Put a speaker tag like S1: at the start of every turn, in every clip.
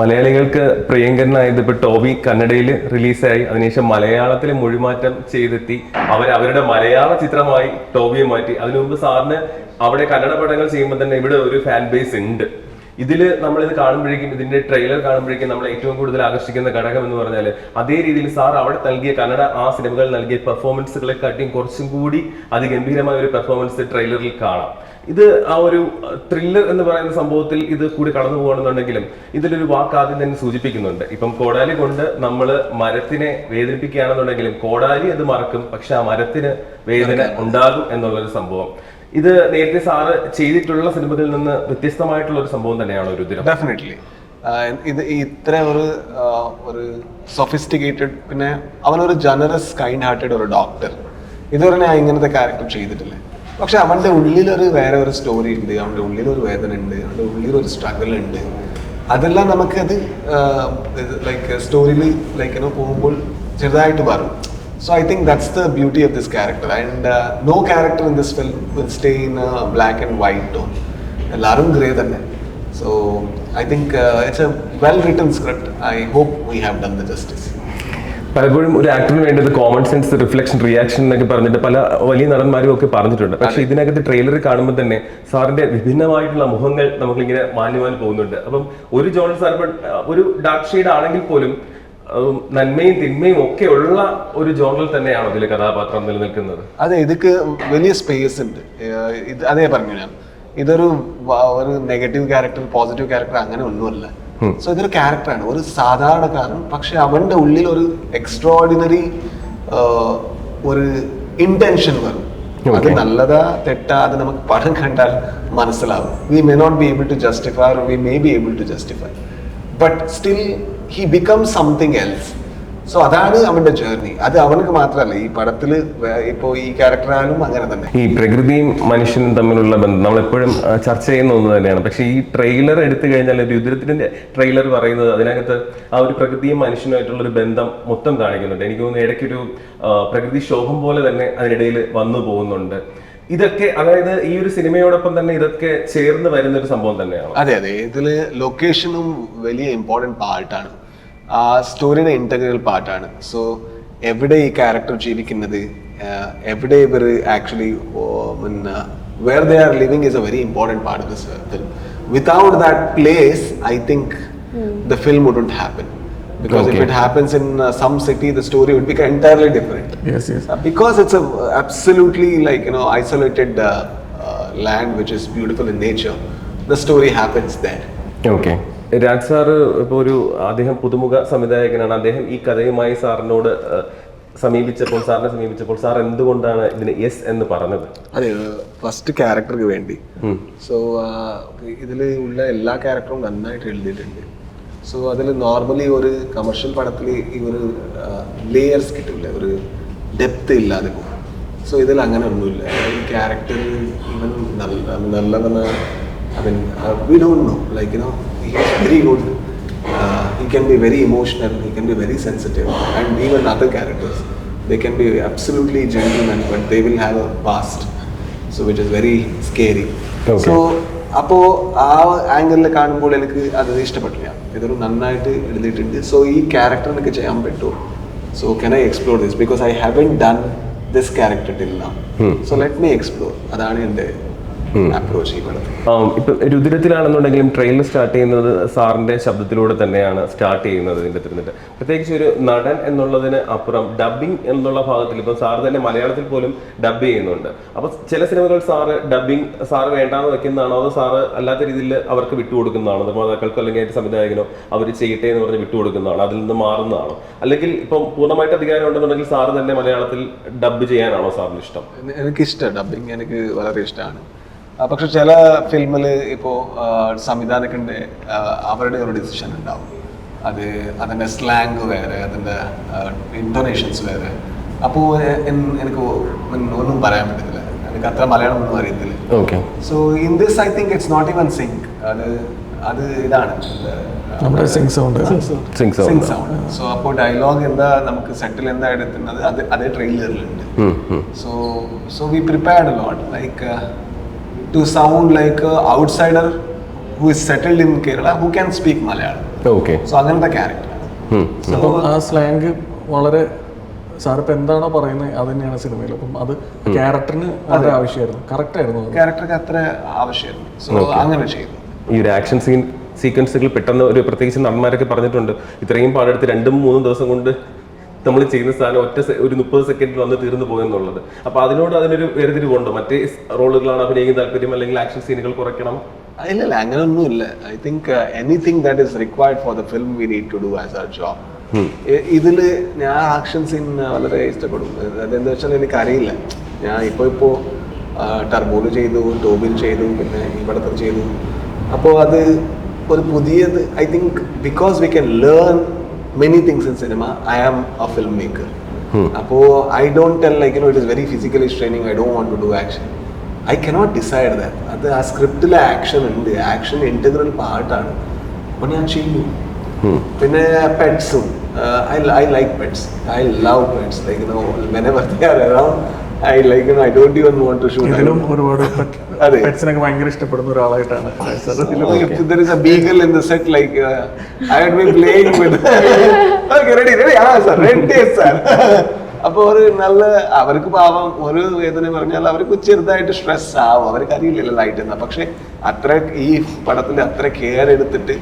S1: മലയാളികൾക്ക് പ്രിയങ്കരനായത് ഇപ്പൊ ടോബി കന്നഡയിൽ റിലീസായി. അതിനുശേഷം മലയാളത്തിൽ മൊഴിമാറ്റം ചെയ്തെത്തി. അവർ അവരുടെ മലയാള ചിത്രമായി ടോബിയെ മാറ്റി. അതിനു മുമ്പ് സാറിന് അവിടെ കന്നഡ പടങ്ങൾ ചെയ്യുമ്പോൾ തന്നെ ഇവിടെ ഒരു ഫാൻ ബേസ് ഉണ്ട്. ഇതിൽ നമ്മൾ ഇത് കാണുമ്പോഴേക്കും ഇതിന്റെ ട്രെയിലർ കാണുമ്പോഴേക്കും നമ്മൾ ഏറ്റവും കൂടുതൽ ആകർഷിക്കുന്ന ഘടകം എന്ന് പറഞ്ഞാൽ അതേ രീതിയിൽ സാർ അവിടെ നൽകിയ കന്നഡ ആ സിനിമകൾ നൽകിയ പെർഫോമൻസുകളെ കാട്ടിയും കുറച്ചും കൂടി അതിഗംഭീരമായ ഒരു പെർഫോമൻസ് ട്രെയിലറിൽ കാണാം. ഇത് ആ ഒരു ത്രില്ലർ എന്ന് പറയുന്ന സംഭവത്തിൽ ഇത് കൂടി കടന്നു പോകണമെന്നുണ്ടെങ്കിലും ഇതിലൊരു വാക്ക് ആദ്യം തന്നെ സൂചിപ്പിക്കുന്നുണ്ട്. ഇപ്പം കോടാലി കൊണ്ട് നമ്മൾ മരത്തിനെ വേദനിപ്പിക്കുകയാണെന്നുണ്ടെങ്കിലും കോടാലി അത് മറക്കും പക്ഷെ ആ മരത്തിന് വേദന ഉണ്ടാകും എന്നുള്ളൊരു സംഭവം. ഇത് നേരത്തെ സാറ് ചെയ്തിട്ടുള്ള സിനിമകളിൽ നിന്ന് വ്യത്യസ്തമായിട്ടുള്ള ഒരു സംഭവം തന്നെയാണ് ഒരു ഇതിൽ
S2: ഡെഫിനറ്റ്ലി ഇത് ഇത്ര ഒരു ഒരു സൊഫിസ്റ്റിക്കേറ്റഡ് പിന്നെ അവനൊരു ജനറസ് കൈൻഡ് ഹാർട്ടഡ് ഒരു ഡോക്ടർ ഇതുവരെ ഞാൻ ഇങ്ങനത്തെ ക്യാരക്ടർ ചെയ്തിട്ടില്ല. പക്ഷെ അവന്റെ ഉള്ളിലൊരു വേറെ ഒരു സ്റ്റോറി ഉണ്ട് അവന്റെ ഉള്ളിലൊരു വേദന ഉണ്ട് അവന്റെ ഉള്ളിലൊരു സ്ട്രഗിൾ ഉണ്ട്. അതെല്ലാം നമുക്കത് ലൈക്ക് സ്റ്റോറിയിൽ ലൈക്ക് എന്നോ പോകുമ്പോൾ ചെറുതായിട്ട് വരും so I think that's the beauty of this character and no character in this film will stay in black and white tone എല്ലാവരും ഗ്രേ തന്നെ. So I think it's a well written script I hope we have done the justice
S1: പലപ്പോഴും ഒരു ആക്ടറിന് വേണ്ടത് common sense reflection reaction എന്നൊക്കെ പറഞ്ഞിട്ട് പല വലിയ നടന്മാരും ഒക്കെ പറഞ്ഞിട്ടുണ്ട്. പക്ഷെ ഇതിനകത്ത് ട്രെയിലർ കാണുമ്പോൾ തന്നെ സാറിന്റെ വിഭിന്നമായിട്ടുള്ള മുഖങ്ങൾ നമുക്കിങ്ങനെ മാന്യമായി പോകുന്നുണ്ട്. അപ്പം ഒരു ജോൺ സാർ ഒരു ഡാർക്ക് ഷെയ്ഡ് ആണെങ്കിൽ പോലും നന്മയും തിന്മയും ഒക്കെ ഉള്ള ഒരു ജോണിൽ തന്നെയാണ് ഇതിലെ കഥാപാത്രം നിലനിൽക്കുന്നത്?
S2: അതെ ഇതൊക്കെ വലിയ സ്പേസ് ഉണ്ട്. ഇത് അതേ പറഞ്ഞു ഞാൻ. ഇതൊരു ഒരു നെഗറ്റീവ് ക്യാരക്ടർ പോസിറ്റീവ് ക്യാരക്ടർ അങ്ങനെ ഒന്നുമല്ല. സോ ഇതൊരു ക്യാരക്ടറാണ് ഒരു സാധാരണക്കാരൻ പക്ഷെ അവന്റെ ഉള്ളിൽ ഒരു എക്സ്ട്രോർഡിനറി ഒരു ഇന്റൻഷൻ വരും. അത് നല്ലതാ തെറ്റാ അത് നമുക്ക് പടം കണ്ടാൽ മനസ്സിലാവും. We may not be able to justify we may be able to justify but still he become something else so അതാണ് അവന്റെ ജേർണി അത് അവനക്ക് മാത്രമല്ല ഈ പടത്തിൽ വേ- ഇപ്പോ ഈ ക്യാരക്ടറായാലും അങ്ങനെ തന്നെ.
S1: ഈ പ്രകൃതിയും മനുഷ്യനും തമ്മിലുള്ള ബന്ധം നമ്മൾ എപ്പോഴും ചർച്ച ചെയ്യുന്ന ഒന്ന് തന്നെയാണ്. പക്ഷേ ഈ ട്രെയിലർ എടുത്തു കഴിഞ്ഞാൽ രുദ്രത്തിന്റെ ട്രെയിലർ പറയുന്നത് അതിനകത്ത് ആ ഒരു പ്രകൃതിയും മനുഷ്യനുമായിട്ടുള്ള ഒരു ബന്ധം മൊത്തം കാണിക്കുന്നുണ്ട്. എനിക്ക് തോന്നുന്നു ഇടയ്ക്കൊരു ഒരു പ്രകൃതി ശോഭം പോലെ തന്നെ അതിനിടയിൽ വന്നു പോകുന്നുണ്ട്. ഇതൊക്കെ അതായത് ഈ ഒരു സിനിമയോടൊപ്പം തന്നെ ഇതൊക്കെ ചേർന്ന് വരുന്ന ഒരു സംഭവം തന്നെയാണ്.
S2: അതെ അതെ. ഇതിൽ ലൊക്കേഷനും വലിയ ഇമ്പോർട്ടന്റ് പാർട്ടാണ് ആ സ്റ്റോറിയുടെ ഇന്റഗ്രൽ പാർട്ടാണ് സോ എവിടെ ഈ ക്യാരക്ടർ ജീവിക്കുന്നത് ആഹ് എവിടെ ഇവർ ആക്ച്വലി പിന്നെ where they are living is a very important part of this film without that place I think the film wouldn't happen because if
S1: Okay.
S2: it happens in uh, some city the story would be entirely different
S3: Yes, yes.
S2: Uh, because it's a absolutely like you know isolated uh, uh, land which is beautiful in nature the story happens there
S1: okay Raj sir ഇപ്പോൾ ഒരു അദ്ദേഹം പുതുമുഖ സംവിധായകനാണ്. അദ്ദേഹം ഈ കഥയുമായി സാറിനോട് സമീപിച്ചപ്പോൾ സാറിനെ സമീപിച്ചപ്പോൾ സാർ എന്തുകൊണ്ടാണ് ഇതിന് യെസ് എന്ന് പറഞ്ഞത്?
S2: അതെ ഫസ്റ്റ് ക്യാരക്ടർക്ക് വേണ്ടി. സോ ഇതിൽ ഉള്ള എല്ലാ ക്യാരക്ടറും നന്നായിട്ട് എഴുതിയിട്ടുണ്ട്. സോ അതിൽ നോർമലി ഒരു കമേഴ്ഷ്യൽ പടത്തിൽ ഈ ഒരു ലേയേഴ്സ് കിട്ടില്ല ഒരു ഡെപ്ത് ഇല്ലാതെ പോകും. സോ ഇതിൽ അങ്ങനെ ഒന്നുമില്ല. ഈ ക്യാരക്ടർ ഇവൻ നല്ല നല്ലവന I mean we don't know like you know he very good. Uh, he can be very emotional, he can be very sensitive, and even other characters. They can be absolutely gentlemen, but they will have a past, so which is very scary.
S1: Okay.
S2: So അപ്പോൾ ആ ആംഗിളിൽ കാണുമ്പോൾ എനിക്ക് അത് ഇഷ്ടപ്പെട്ടില്ല ഇതൊരു നന്നായിട്ട് എഴുതിയിട്ടുണ്ട് സോ ഈ ക്യാരക്ടർ എനിക്ക് ചെയ്യാൻ പറ്റുമോ so can I explore this because I haven't done this character till now so let me explore അതാണ് എന്റെ അപ്രോച്ച്
S1: ആം, ഇപ്പൊ രുദ്രത്തിലാണെന്നുണ്ടെങ്കിലും ട്രെയിൻ സ്റ്റാർട്ട് ചെയ്യുന്നത് സാറിന്റെ ശബ്ദത്തിലൂടെ തന്നെയാണ് സ്റ്റാർട്ട് ചെയ്യുന്നത് ഇതിന്റെ തിരുന്നിട്ട്. പ്രത്യേകിച്ച് ഒരു നടൻ എന്നുള്ളതിന് അപ്പുറം ഡബിങ് എന്നുള്ള ഭാഗത്തിൽ ഇപ്പൊ സാർ തന്നെ മലയാളത്തിൽ പോലും ഡബ് ചെയ്യുന്നുണ്ട്. അപ്പൊ ചില സിനിമകൾ സാറ് ഡബിങ് സാറ് വേണ്ടാന്ന് വെക്കുന്നതാണോ? അതോ സാറ് അല്ലാത്ത രീതിയിൽ അവർക്ക് വിട്ടുകൊടുക്കുന്നതാണോ? നിർമ്മാതാക്കൾക്കോ അല്ലെങ്കിൽ അതിന്റെ സംവിധായകനോ അവർ ചെയ്യട്ടെ എന്ന് പറഞ്ഞ് വിട്ടുകൊടുക്കുന്നതാണോ? അതിൽ നിന്ന് മാറുന്നതാണോ? അല്ലെങ്കിൽ ഇപ്പം പൂർണമായിട്ട് അധികാരം ഉണ്ടെന്നുണ്ടെങ്കിൽ സാറ് തന്നെ മലയാളത്തിൽ ഡബ് ചെയ്യാനാണോ സാറിന് ഇഷ്ടം?
S2: എനിക്ക് ഇഷ്ടം ഡബിങ് എനിക്ക് വളരെ ഇഷ്ടമാണ്. പക്ഷെ ചില ഫിലിമിൽ ഇപ്പോൾ സംവിധാനത്തിന്റെ അവരുടെ ഒരു ഡിസിഷൻ ഉണ്ടാവും. അത് അതിന്റെ സ്ലാങ് വേറെ അതിന്റെ ഇൻഡോനേഷൻസ് വേറെ. അപ്പോൾ എനിക്ക് ഒന്നും പറയാൻ പറ്റത്തില്ല. എനിക്ക് അത്ര മലയാളം ഒന്നും അറിയത്തില്ല.
S1: Okay
S2: so in this I think it's not even sync അത് അത് ഇതാണ്.
S3: നമ്മുടെ sync sound
S1: sync sound
S2: sync sound so അപ്പോൾ ഡയലോഗ് എന്താ നമുക്ക് സെറ്റിൽ എന്താ എടുക്കുന്നത് അത് അതേ ട്രെയിലറിലുണ്ട് so so we prepared lot prepared a sound Like, uh, outsider who is settled in Kerala who can speak Malayalam.
S1: Okay
S2: so അങ്ങനത്തെ ക്യാരക്ടർ
S3: അപ്പം ആ സ്ലാങ് വളരെ സാർ ഇപ്പം എന്താണോ പറയുന്നത് അത് തന്നെയാണ് സിനിമയിൽ അപ്പം അത് ക്യാരക്ടറിന് വളരെ ആവശ്യമായിരുന്നു. കറക്റ്റ് ആയിരുന്നു അത്.
S2: ക്യാരക്ടർക്ക് അത്ര ആവശ്യമായിരുന്നു. സോ അങ്ങനെ ചെയ്തു.
S1: ഈ ഒരു ആക്ഷൻ സീൻ സീക്വൻസുകൾ പെട്ടെന്ന് ഒരു പ്രത്യേകിച്ച് നടന്മാരൊക്കെ പറഞ്ഞിട്ടുണ്ട്. ഇത്രയും പാടെടുത്ത് രണ്ടും മൂന്നും ദിവസം കൊണ്ട് നമ്മൾ ചെയ്യുന്ന സാധനം ഒറ്റ ഒരു മുപ്പത് സെക്കൻഡിൽ വന്ന് തീർന്നു പോയെന്നുള്ളത് അപ്പൊ അതിനോട് അതിനൊരു വേർതിരിവുണ്ടോ? മറ്റേ റോളുകളാണ് അഭിനയിക്കാൻ താല്പര്യം അല്ലെങ്കിൽ ആക്ഷൻ സീനുകൾ കുറയ്ക്കണം?
S2: ഇല്ല ഇല്ല അങ്ങനെയൊന്നുമില്ല I think anything that is required for the film we need to do as our job ഇതിൽ ഞാൻ ആക്ഷൻ സീൻ വളരെ ഇഷ്ടപ്പെടും. അതെന്താ വെച്ചാൽ എനിക്കറിയില്ല ഞാൻ ഇപ്പോൾ ഇപ്പോൾ ടർബോൽ ചെയ്തു ടോബിൽ ചെയ്തു പിന്നെ ഇവിടത്തെ ചെയ്തു. അപ്പോൾ അത് ഒരു പുതിയത് I think because we can learn many things in cinema I am a film maker അപ്പോൾ I don't tell like you know it is very physically straining I don't want to do action I cannot decide that അത് ആ സ്ക്രിപ്റ്റിലെ action ഉണ്ട്. Action integral പാർട്ടാണ് അപ്പോൾ ഞാൻ ചെയ്യും പിന്നെ പെറ്റ്സും I I like pets I love pets like no whenever they are around I like I don't even want to
S3: ഇതിലും
S2: ഷൂട്ട്
S3: ഒരുപാട്
S2: അതെ.
S3: പെറ്റ്സിനൊക്കെ ഭയങ്കര ഇഷ്ടപ്പെടുന്ന ഒരാളായിട്ടാണ്
S2: If there is a beagle in the set, like uh, I had been playing with. okay, ready, ready, ah, sir, ready, sir. അപ്പൊ ഒരു നല്ല അവർക്ക് പാവം ഒരു വേദന പറഞ്ഞാൽ അവർക്ക് ചെറുതായിട്ട് സ്ട്രെസ് ആവും അവർക്ക് അറിയില്ലല്ലോ ലൈറ്റ് എന്നാ പക്ഷെ അത്ര ഈ പടത്തിൽ അത്ര കെയർ എടുത്തിട്ട്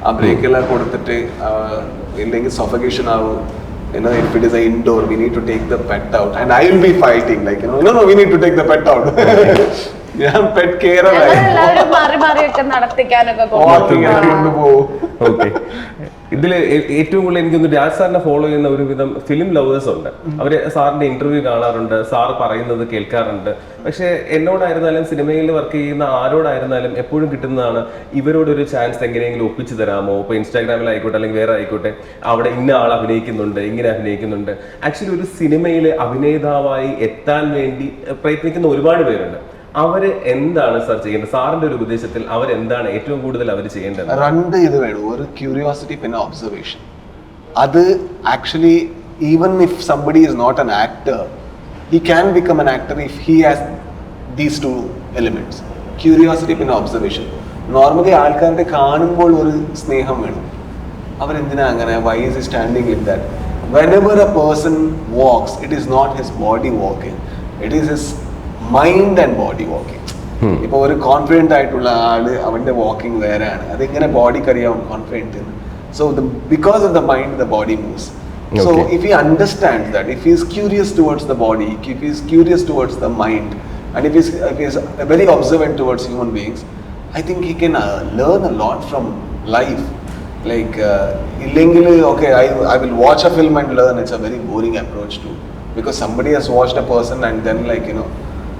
S2: ആ ബ്രേക്ക് എല്ലാം കൊടുത്തിട്ട് ഇല്ലെങ്കിൽ സഫഗേഷൻ ആവും you know, if it is an indoor, we need to take the pet out. And I will be fighting, like, you know, no, no, we need to take the pet out. ഞാൻ pet care
S4: മാറി മാറിയൊക്കെ നടത്തിക്കാനൊക്കെ കൊണ്ടുപോകും
S1: okay ഇതിൽ ഏറ്റവും കൂടുതൽ എനിക്കൊന്ന് രാജ് സാറിനെ follow ചെയ്യുന്ന ഒരു വിധം ഫിലിം ലവേഴ്സ് ഉണ്ട്. അവർ സാറിന്റെ ഇന്റർവ്യൂ കാണാറുണ്ട് സാർ പറയുന്നത് കേൾക്കാറുണ്ട്. പക്ഷെ എന്നോടായിരുന്നാലും സിനിമയിൽ വർക്ക് ചെയ്യുന്ന ആരോടായിരുന്നാലും എപ്പോഴും കിട്ടുന്നതാണ് ഇവരോടൊരു ചാൻസ് എങ്ങനെയെങ്കിലും ഒപ്പിച്ചു തരാമോ? ഇപ്പൊ ഇൻസ്റ്റാഗ്രാമിലായിക്കോട്ടെ അല്ലെങ്കിൽ വേറെ ആയിക്കോട്ടെ അവിടെ ഇന്ന ആൾ അഭിനയിക്കുന്നുണ്ട് ഇങ്ങനെ അഭിനയിക്കുന്നുണ്ട്. ആക്ച്വലി ഒരു സിനിമയിൽ അഭിനേതാവായി എത്താൻ വേണ്ടി പ്രയത്നിക്കുന്ന ഒരുപാട് പേരുണ്ട്. അവർ എന്താണ് സാർ ചെയ്യുന്നത് സാറിന്റെ ഒരു ഉപദേശത്തിൽ അവർ എന്താണ് ഏറ്റവും കൂടുതൽ അവർ ചെയ്യേണ്ടത്?
S2: രണ്ട് ഇത് വേണം. ഒരു ക്യൂരിയോസിറ്റി പിന്നെ ഒബ്സർവേഷൻ അത് actually even if somebody is not an actor he can become an actor if he has these two elements curiosity പിന്നെ ഒബ്സർവേഷൻ നോർമലി ആൾക്കാരുടെ കാണുമ്പോൾ ഒരു സ്നേഹം വേണം. അവരെന്തിനാ അങ്ങനെ? Why is standing in that whenever a person walks it is not his body walking it is his mind and body walking ഇപ്പൊ ഒരു കോൺഫിഡന്റ് ആയിട്ടുള്ള ആൾ അവന്റെ വാക്കിംഗ് വേറെയാണ് അതെങ്ങനെ ബോഡിക്ക് അറിയാവും confident so because of the mind the body moves so
S1: Okay.
S2: if he understands that, if he is curious towards the body, if he is curious towards the mind, and if he is, if he is very observant towards human beings, I think he can uh, learn a lot from life. Like, uh, illegally, okay, I, I will watch a film and learn. It's a very boring approach too, because somebody has watched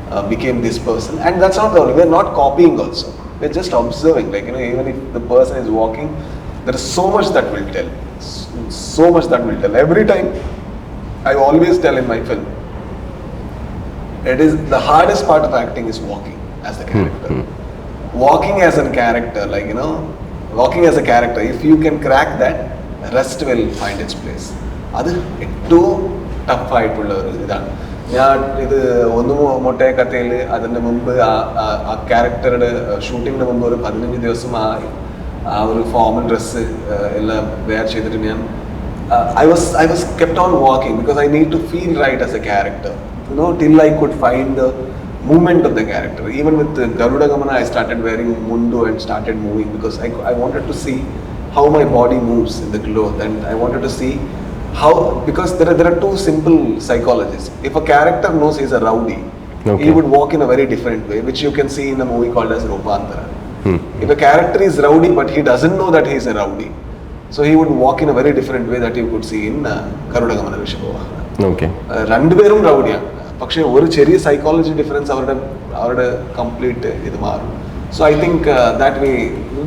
S2: a person and then, like you know, uh, became this person. And that's not the only. We're not copying also. We're just observing. Like you know, even if the person is walking, there is so much that will tell. S- So much that will tell. Every time, I always tell in my film, it is the hardest part of acting is walking as a character. Walking as a character, like you know, walking as a character. If you can crack that, the rest will find its place. അത് ഏറ്റവും ടഫായിട്ടുള്ള ഒരു ഇതാണ് ഞാൻ ഇത് ഒന്ന് മൊട്ടയ കഥയിൽ അതിന്റെ മുമ്പ് ആ- ക്യാരക്ടറുടെ ഷൂട്ടിങ്ങിന് മുമ്പ് ഒരു പതിനഞ്ച് ദിവസം ആ ആ ഒരു ഫോമൽ ഡ്രസ്സ് എല്ലാം വെയർ ചെയ്തിട്ട് ഞാൻ I was I was kept on walking because I need to feel right as a character you know till I could find the movement of the character. Even with uh, Garuda Gamana, I started wearing mundu and started moving because I, I wanted to see how my body moves in the cloth and I wanted to see how, because there are, there are two simple psychologies. If a character knows he's a rowdy,
S1: Okay.
S2: he would walk in a very different way, which you can see in a movie called as Rupantara. If a character is rowdy but he doesn't know that he is a rowdy, so he would walk in a very different way that you could see in uh, Garuda Gamana Vishabhava.
S1: Okay
S2: ഏഹ് രണ്ടുപേരും റൗഡിയാണ് പക്ഷെ ഒരു ചെറിയ psychology difference അവരുടെ അവരുടെ complete ഇത് മാറും so I think that way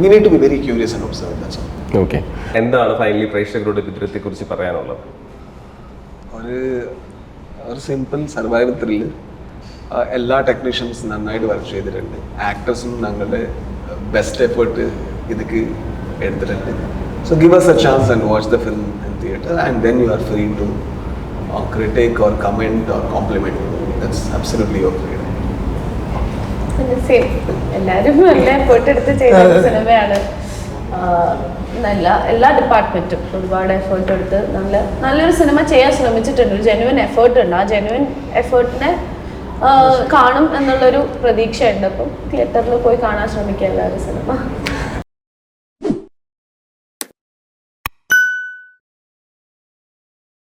S2: we need to be very curious and observe that's
S1: okay. എന്താണ് finally പ്രേക്ഷകരുടെ വിഗ്രഹത്തെ കുറിച്ച് പറയാനുള്ളത്?
S2: ഒരു ഒരു സിമ്പിൾ സർവൈവൽ ത്രില്ല് എല്ലാ ടെക്നീഷ്യൻസും നന്നായിട്ട് വർക്ക് ചെയ്തിട്ടുണ്ട്. ആക്ടേഴ്സും ഞങ്ങളുടെ ബെസ്റ്റ് എഫേർട്ട് ഇതൊക്കെ എടുത്തിട്ടുണ്ട്. So give us a chance and watch the film in theatre and then you are free to critic or comment or compliment that's absolutely your freedom
S4: എല്ലാവരും എല്ലാരും നല്ല effort എടുത്ത് ചെയ്ത സിനിമയാണ് ആ, നല്ല എല്ലാ ഡിപ്പാർട്ട്മെന്റും ഒരുപാട് എഫേർട്ട് എടുത്ത് നല്ല നല്ലൊരു സിനിമ ചെയ്യാൻ ശ്രമിച്ചിട്ടുണ്ട്. ഒരു ജെനുവിൻ എഫേർട്ട് ഉണ്ട്. ആ ജെനുവിൻ എഫേർട്ടിനെ കാണും എന്നുള്ളൊരു പ്രതീക്ഷയുണ്ട്. അപ്പം തിയേറ്ററിൽ പോയി കാണാൻ ശ്രമിക്കുക എല്ലാവരും സിനിമ